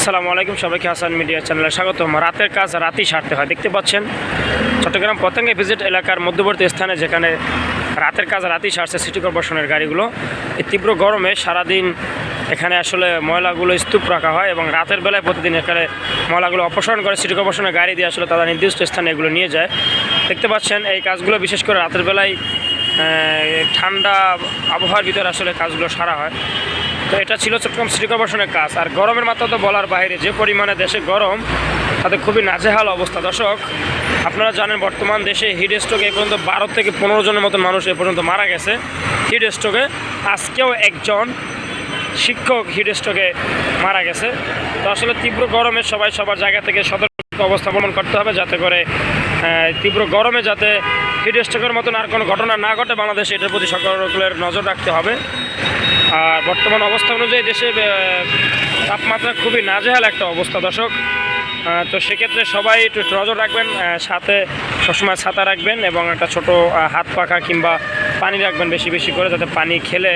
আসসালামু আলাইকুম, সবাইকে হাসান মিডিয়া চ্যানেলে স্বাগতম। রাতের কাজ রাতেই সারতে হয়, দেখতে পাচ্ছেন? চট্টগ্রাম পতঙ্গে ভিজিট এলাকার মধ্যবর্তী স্থানে যেখানে রাতের কাজ রাতেই সারছে সিটি কর্পোরেশনের গাড়িগুলো, এই তীব্র গরমে সারাদিন এখানে আসলে ময়লাগুলো স্তূপ রাখা হয় এবং রাতের বেলায় প্রতিদিন এখানে ময়লাগুলো অপসারণ করে সিটি কর্পোরেশনের গাড়ি দিয়ে আসলে তারা নির্দিষ্ট স্থানে এগুলো নিয়ে যায়। দেখতে পাচ্ছেন, এই কাজগুলো বিশেষ করে রাতের বেলায় ঠান্ডা আবহাওয়ার ভিতরে আসলে কাজগুলো সারা হয়। তো এটা ছিল চট্টগ্রাম সিটি কর্পোরেশনের কাজ। আর গরমের মাত্রা তো বলার বাইরে, যে পরিমাণে দেশে গরম, তাতে খুবই নাজেহাল অবস্থা। দর্শক, আপনারা জানেন বর্তমান দেশে হিট স্ট্রোকে এ পর্যন্ত বারো থেকে পনেরো জনের মতো মানুষ এ পর্যন্ত মারা গেছে হিট স্ট্রোকে আজকেও একজন শিক্ষক হিট স্ট্রোকে মারা গেছে। তো আসলে তীব্র গরমে সবাই সবার জায়গা থেকে সতর্ক অবস্থা অবলম্বন করতে হবে যাতে করে তীব্র গরমে যাতে হিট স্ট্রোকের মতন আর কোনো ঘটনা না ঘটে, বাংলাদেশে এটার প্রতি সকলের নজর রাখতে হবে। আর বর্তমান অবস্থা অনুযায়ী দেশে তাপমাত্রা খুবই নাজেহাল একটা অবস্থা, দর্শক। তো সেক্ষেত্রে সবাই একটু নজর রাখবেন সাথে সবসময় ছাতা রাখবেন এবং একটা ছোট হাত পাখা কিংবা পানি রাখবেন বেশি বেশি করে যাতে পানি খেলে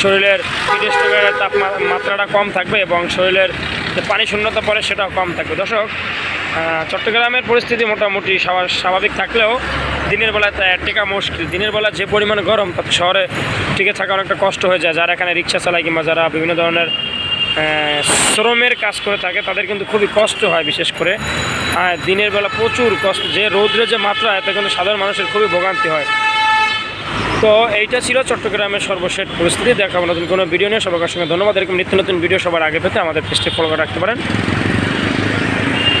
শরীরের হিটেস্টকের তাপমাত্রাটা কম থাকবে এবং শরীরের যে পানি শূন্যতা পড়ে সেটাও কম থাকবে। দর্শক চট্টগ্রামের পরিস্থিতি মোটামুটি স্বাভাবিক থাকলেও দিনের বেলায় তা টেকা মুশকিল। দিনের বেলা যে পরিমাণ গরম, তাতে শহরে টিকে থাকা অনেকটা কষ্ট হয়ে যায়। যারা এখানে রিক্সা চালায় কিংবা যারা বিভিন্ন ধরনের শ্রমের কাজ করে থাকে, তাদের কিন্তু খুবই কষ্ট হয় বিশেষ করে। দিনের বেলা প্রচুর কষ্ট। যে রৌদ্রের যে মাত্রা, এতে কিন্তু সাধারণ মানুষের খুবই ভোগান্তি হয়। তো এইটা ছিল চট্টগ্রামের সর্বশেষ পরিস্থিতি। দেখাবো নতুন কোনো ভিডিও নিয়ে। সবার সঙ্গে ধন্যবাদ। এরকম নিত্য নতুন ভিডিও সবার আগে পেতে আমাদের পেজটি ফলো করে রাখতে পারেন।